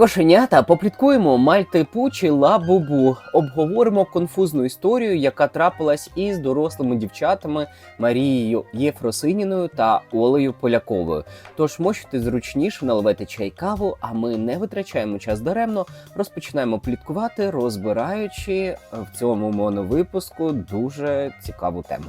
Кошенята попліткуємо мальтипу чи лабубу. Обговоримо конфузну історію, яка трапилась із дорослими дівчатами Марією Єфросиніною та Олею Поляковою. Тож мочте зручніше наливайте чай каву, а ми не витрачаємо час даремно. Розпочинаємо пліткувати, розбираючи в цьому моновипуску дуже цікаву тему.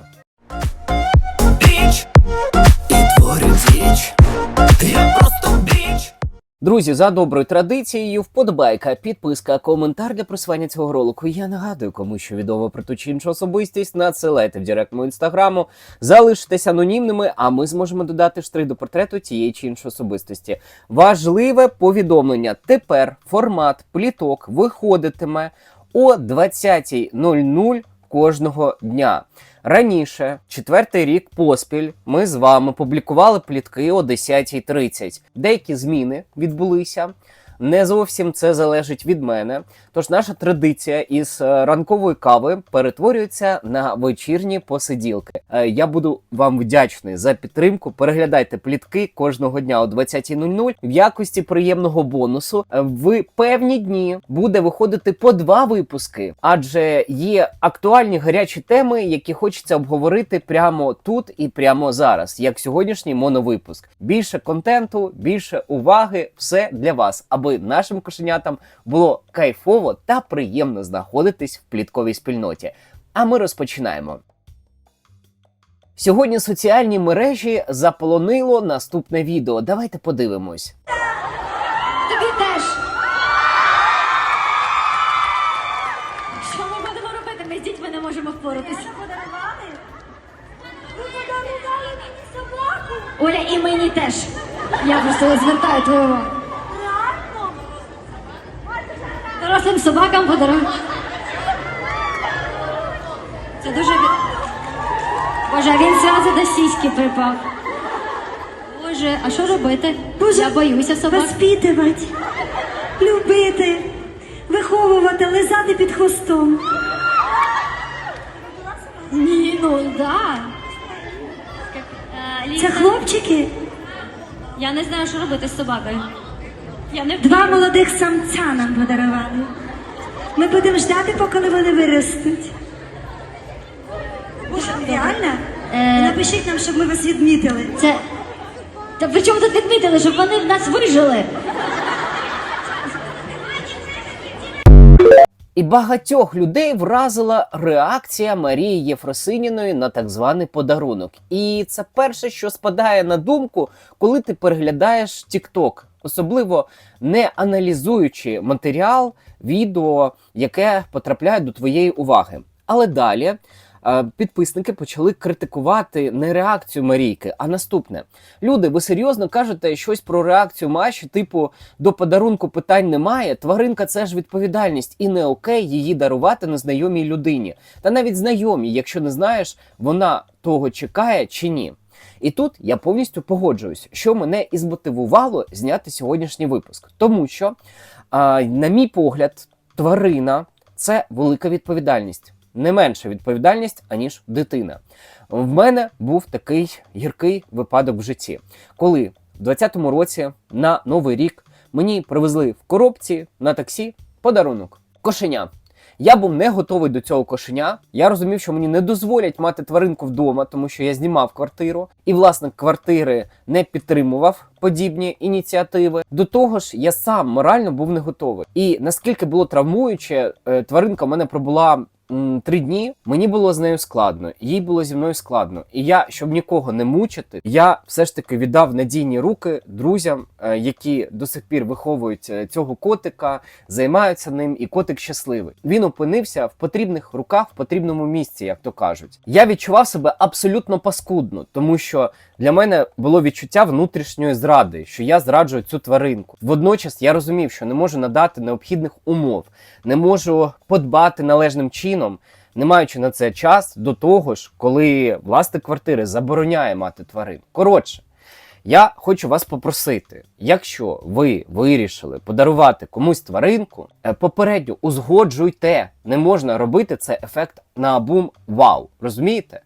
Друзі, за доброю традицією, вподобайка, підписка, коментар для просування цього ролику. Я нагадую, кому що відомо про ту чи іншу особистість, надсилайте в директ мого інстаграму, залишитесь анонімними, а ми зможемо додати штрих до портрету тієї чи іншої особистості. Важливе повідомлення. Тепер формат пліток виходитиме о 20.00 кожного дня. Раніше, четвертий рік поспіль, ми з вами публікували плітки о 10.30. Деякі зміни відбулися. Не зовсім це залежить від мене. Тож наша традиція із е, ранкової кави перетворюється на вечірні посиділки. Е, Я буду вам вдячний за підтримку. Переглядайте плітки кожного дня о 20.00. В якості приємного бонусу е, в певні дні буде виходити по два випуски, адже є актуальні гарячі теми, які хочеться обговорити прямо тут і прямо зараз, як сьогоднішній моновипуск. Більше контенту, більше уваги, все для вас, аби нашим кошенятам було кайфово та приємно знаходитись в плітковій спільноті. А ми розпочинаємо. Сьогодні соціальні мережі заполонило наступне відео. Давайте подивимось. Тобі теж. Що ми будемо робити? Ми з дітьми не можемо собаку? Оля, і мені теж. Я просто звертаю твою увагу. Реально? Дорослим собакам подарую. Це дуже. Боже, а він зразу до сіськи припав. Боже, а що робити? Боже, Я боюся собак. Воспитувати, любити, виховувати, лизати під хвостом. Ні, ну да. Е, Це хлопчики, Я не знаю, що робити з собакою. Два молодих самця нам подарували. Ми будемо ждати, поки вони виростуть. Боже, реально? Е. Напишіть нам, щоб ми вас відмітили. Це. Та при чому тут відмітили, щоб вони в нас вижили? І багатьох людей вразила реакція Марії Єфросиніної на так званий подарунок. І це перше, що спадає на думку, коли ти переглядаєш TikTok, особливо не аналізуючи матеріал, відео, яке потрапляє до твоєї уваги. Але далі. е, Підписники почали критикувати не реакцію Марійки, а наступне. Люди, ви серйозно кажете щось про реакцію Маші, типу до подарунку питань немає. Тваринка це ж відповідальність, і не окей її дарувати незнайомій людині. Та навіть знайомій, якщо не знаєш, вона того чекає чи ні. І тут я повністю погоджуюсь, що мене і змотивувало зняти сьогоднішній випуск, тому що, а, на мій погляд, тварина це велика відповідальність. Не менша відповідальність, аніж дитина. В мене був такий гіркий випадок в житті, коли в 20-му році на новий рік мені привезли в коробці на таксі подарунок кошеня. Я був не готовий до цього кошеня. Я розумів, що мені не дозволять мати тваринку вдома, тому що я знімав квартиру, і власник квартири не підтримував подібні ініціативи. До того ж, я сам морально був не готовий. І наскільки було травмуюче, е, тваринка в мене пробула три дні. Мені було з нею складно, їй було зі мною складно. І я, щоб нікого не мучити, я все ж таки віддав надійні руки друзям, е, які до сих пір виховують е, цього котика, займаються ним, і котик щасливий. Він опинився в потрібних руках, в потрібному місці, як то кажуть. Я відчував себе абсолютно паскудно, тому що для мене було відчуття внутрішньої зради, що я зраджую цю тваринку. Водночас я розумів, що не можу надати необхідних умов, не можу подбати належним чином. Не маючи на це час до того ж, коли власник квартири забороняє мати тварин. Коротше, я хочу вас попросити, якщо ви вирішили подарувати комусь тваринку, е, попередньо узгоджуйте. Не можна робити це ефект на бум вау. Розумієте?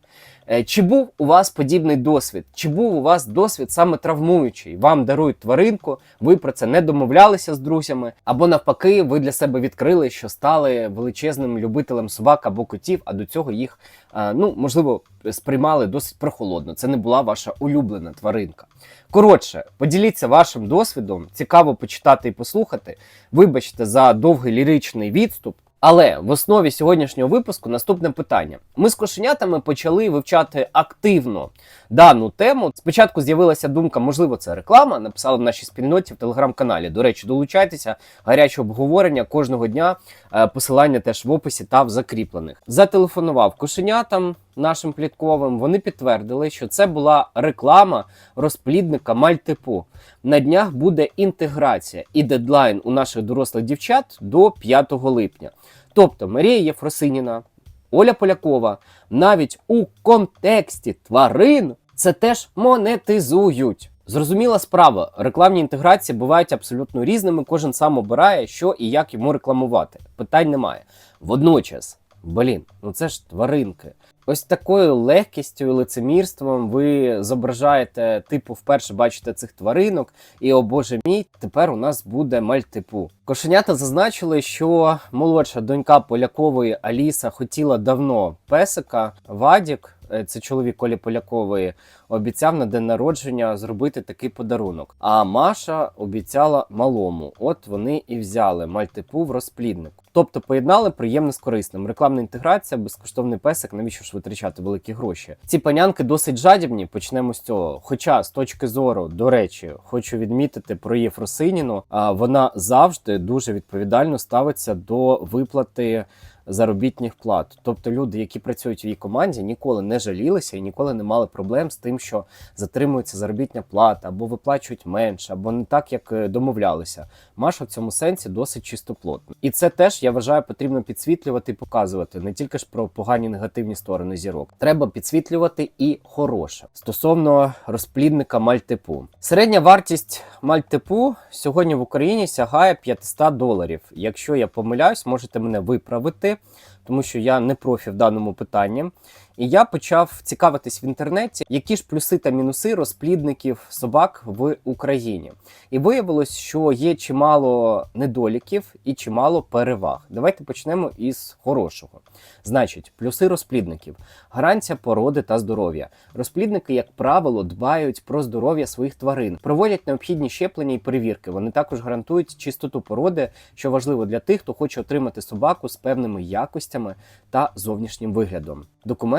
Е, Чи був у вас подібний досвід? Чи був у вас досвід саме травмуючий? Вам дарують тваринку, ви про це не домовлялися з друзями, або навпаки, ви для себе відкрили, що стали величезним любителем собак або котів, а до цього їх е, ну можливо сприймали досить прохолодно. Це не була ваша улюблена тваринка. Коротше, поділіться вашим досвідом. Цікаво почитати і послухати. Вибачте за довгий ліричний відступ. Але в основі сьогоднішнього випуску наступне питання. Ми з кошенятами почали вивчати активно дану тему. Спочатку з'явилася думка, можливо, це реклама. Написали в нашій спільноті в телеграм-каналі. До речі, долучайтеся гаряче обговорення кожного дня. Е, Посилання теж в описі та в закріплених. Зателефонував кошенятам нашим плітковим. Вони підтвердили, що це була реклама розплідника мальтипу. На днях буде інтеграція і дедлайн у наших дорослих дівчат до 5 липня. Тобто Марія Єфросиніна, Оля Полякова навіть у контексті тварин це теж монетизують. Зрозуміла справа, рекламні інтеграції бувають абсолютно різними. Кожен сам обирає, що і як йому рекламувати. Питань немає. Водночас, блін, ну це ж тваринки. Ось такою легкістю і лицемірством ви зображаєте, типу, вперше бачите цих тваринок, і о боже мій, тепер у нас буде мальтипу. Кошенята зазначили, що молодша донька Полякової Аліса хотіла давно песика. Вадік, це чоловік Колі Полякової, обіцяв на день народження зробити такий подарунок. А Маша обіцяла малому. От вони і взяли мальтипу в розплідник. Тобто поєднали приємне з корисним. Рекламна інтеграція, безкоштовний песик. Навіщо ж витрачати великі гроші? Ці панянки досить жадібні. Почнемо з цього. Хоча з точки зору, до речі, хочу відмітити про Єфросиніну. Вона завжди дуже відповідально ставиться до виплати заробітних плат. Тобто люди, які працюють в її команді, ніколи не жалілися і ніколи не мали проблем з тим, що затримується заробітня плата, або виплачують менше, або не так, як е, домовлялися. Маша в цьому сенсі досить чистоплотна. І це теж я вважаю потрібно підсвітлювати і показувати не тільки ж про погані негативні сторони зірок. Треба підсвітлювати і хороше стосовно розплідника мальтипу. Середня вартість мальтипу сьогодні в Україні сягає 500 доларів. Якщо я помиляюсь, можете мене виправити, тому що я не профі в даному питанні. І я почав цікавитись в інтернеті, які ж плюси та мінуси розплідників собак в Україні. І виявилось, що є чимало недоліків і чимало переваг. Давайте почнемо із хорошого. Значить, плюси розплідників: гарантія породи та здоров'я. Розплідники, як правило, дбають про здоров'я своїх тварин, проводять необхідні щеплення і перевірки. Вони також гарантують чистоту породи, що важливо для тих, хто хоче отримати собаку з певними якостями та зовнішнім виглядом.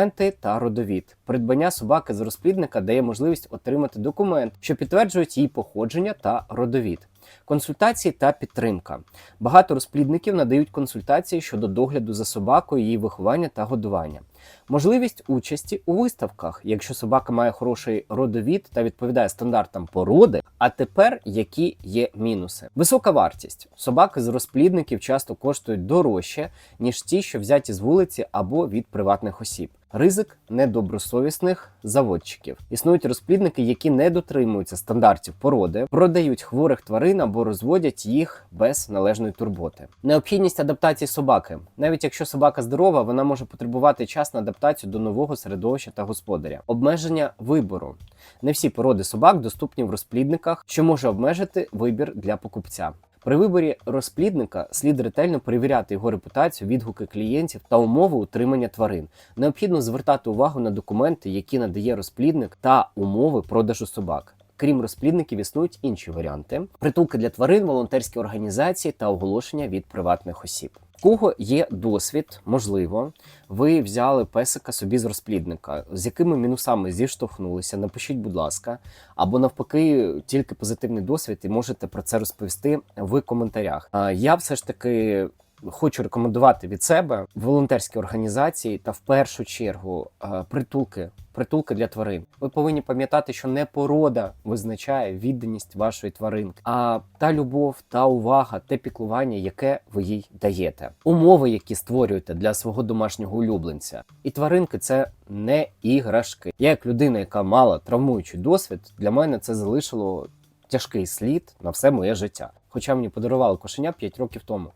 Документи та родовід. Придбання собаки з розплідника дає можливість отримати документ, що підтверджують її походження та родовід. Консультації та підтримка. Багато розплідників надають консультації щодо догляду за собакою, її виховання та годування. Можливість участі у виставках, якщо собака має хороший родовід та відповідає стандартам породи. А тепер які є мінуси? Висока вартість. Собаки з розплідників часто коштують дорожче, ніж ті, що взяті з вулиці або від приватних осіб. Ризик недобросовісних заводчиків. Існують розплідники, які не дотримуються стандартів породи, продають хворих тварин або розводять їх без належної турботи. Необхідність адаптації собаки. Навіть якщо собака здорова, вона може потребувати час на адаптацію до нового середовища та господаря. Обмеження вибору. Не всі породи собак доступні в розплідниках, що може обмежити вибір для покупця. При виборі розплідника слід ретельно перевіряти його репутацію, відгуки клієнтів та умови утримання тварин. Необхідно звертати увагу на документи, які надає розплідник, та умови продажу собак. Крім розплідників, існують інші варіанти: притулки для тварин, волонтерські організації та оголошення від приватних осіб. Кого є досвід, можливо, ви взяли песика собі з розплідника, з якими мінусами зіштовхнулися, напишіть, будь ласка, або навпаки, тільки позитивний досвід, і можете про це розповісти в коментарях. Я все ж таки. Хочу рекомендувати від себе волонтерські організації та в першу чергу е, притулки, притулки для тварин. Ви повинні пам'ятати, що не порода визначає відданість вашої тваринки, а та любов, та увага, те піклування, яке ви їй даєте, умови, які створюєте для свого домашнього улюбленця. І тваринки це не іграшки. Я, як людина, яка мала травмуючий досвід, для мене це залишило тяжкий слід на все моє життя. Хоча мені подарували кошеня 5 років тому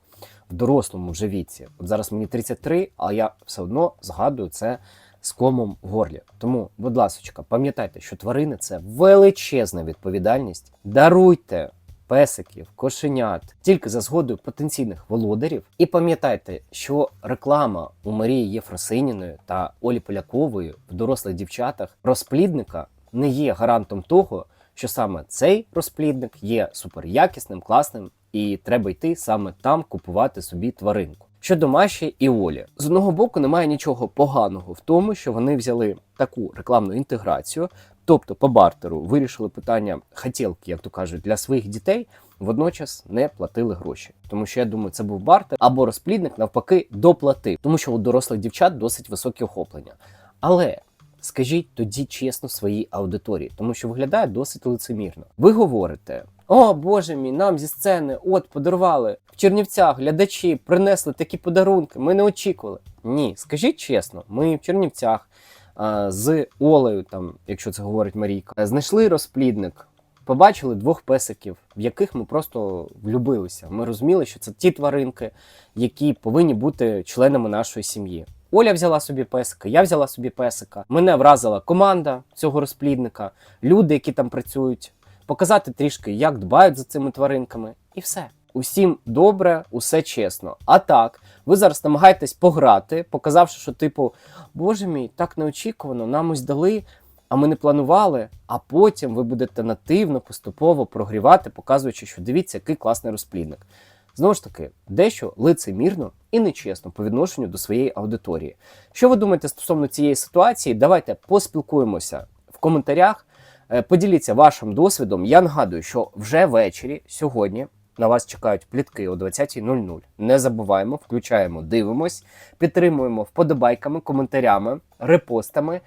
в дорослому вже віці. От зараз мені 33, а я все одно згадую це з комом в горлі. Тому, будь ласка, пам'ятайте, що тварини це величезна відповідальність. Даруйте песиків, кошенят тільки за згодою потенційних володарів. І пам'ятайте, що реклама у Марії Єфросиніної та Олі Полякової в дорослих дівчатах розплідника не є гарантом того, що саме цей розплідник є суперякісним, класним, і треба йти саме там купувати собі тваринку. Щодо Маші і Олі, з одного боку немає нічого поганого в тому, що вони взяли таку рекламну інтеграцію, тобто по бартеру вирішили питання хотілки, як то кажуть, для своїх дітей, водночас не платили гроші. Тому що я думаю, це був бартер або розплідник навпаки доплатив, тому що у дорослих дівчат досить високі охоплення. Але скажіть тоді чесно своїй аудиторії, тому що виглядає досить лицемірно. Ви говорите: о Боже мій, нам зі сцени, от подарували в Чернівцях глядачі принесли такі подарунки. Ми не очікували. Ні, скажіть чесно, ми в Чернівцях а, з Олею, там, якщо це говорить Марійка, знайшли розплідник. Побачили двох песиків, в яких ми просто влюбилися. Ми розуміли, що це ті тваринки, які повинні бути членами нашої сім'ї. Оля взяла собі песика, я взяла собі песика. Мене вразила команда цього розплідника, люди, які там працюють, показати трішки, як дбають за цими тваринками, і все. Усім добре, усе чесно. А так, ви зараз намагаєтесь пограти, показавши, що, типу, боже мій, так неочікувано, нам ось дали, а ми не планували. А потім ви будете нативно, поступово прогрівати, показуючи, що дивіться, який класний розплідник. Знову ж таки, дещо лицемірно і нечесно по відношенню до своєї аудиторії. Що ви думаєте стосовно цієї ситуації? Давайте поспілкуємося в коментарях. Е, Поділіться вашим досвідом. Я нагадую, що вже ввечері сьогодні на вас чекають плітки о 20.00. Не забуваємо, включаємо, дивимось, підтримуємо вподобайками, коментарями, репостами.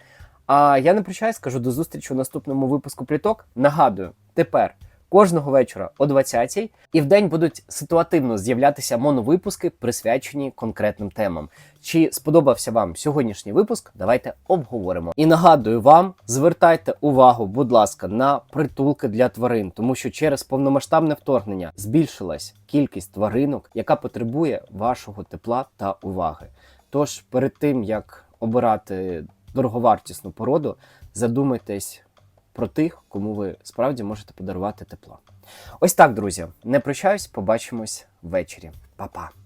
А я не прощаюсь, скажу до зустрічі у наступному випуску пліток. Нагадую, тепер кожного вечора о 20-й і в день будуть ситуативно з'являтися моновипуски, присвячені конкретним темам. Чи сподобався вам сьогоднішній випуск? Давайте обговоримо. І нагадую вам, звертайте увагу, будь ласка, на притулки для тварин, тому що через повномасштабне вторгнення збільшилась кількість тваринок, яка потребує вашого тепла та уваги. Тож перед тим як обирати дороговартісну породу, задумайтесь про тих, кому ви справді можете подарувати тепло. Ось так, друзі. Не прощаюсь, побачимось ввечері. Па-па!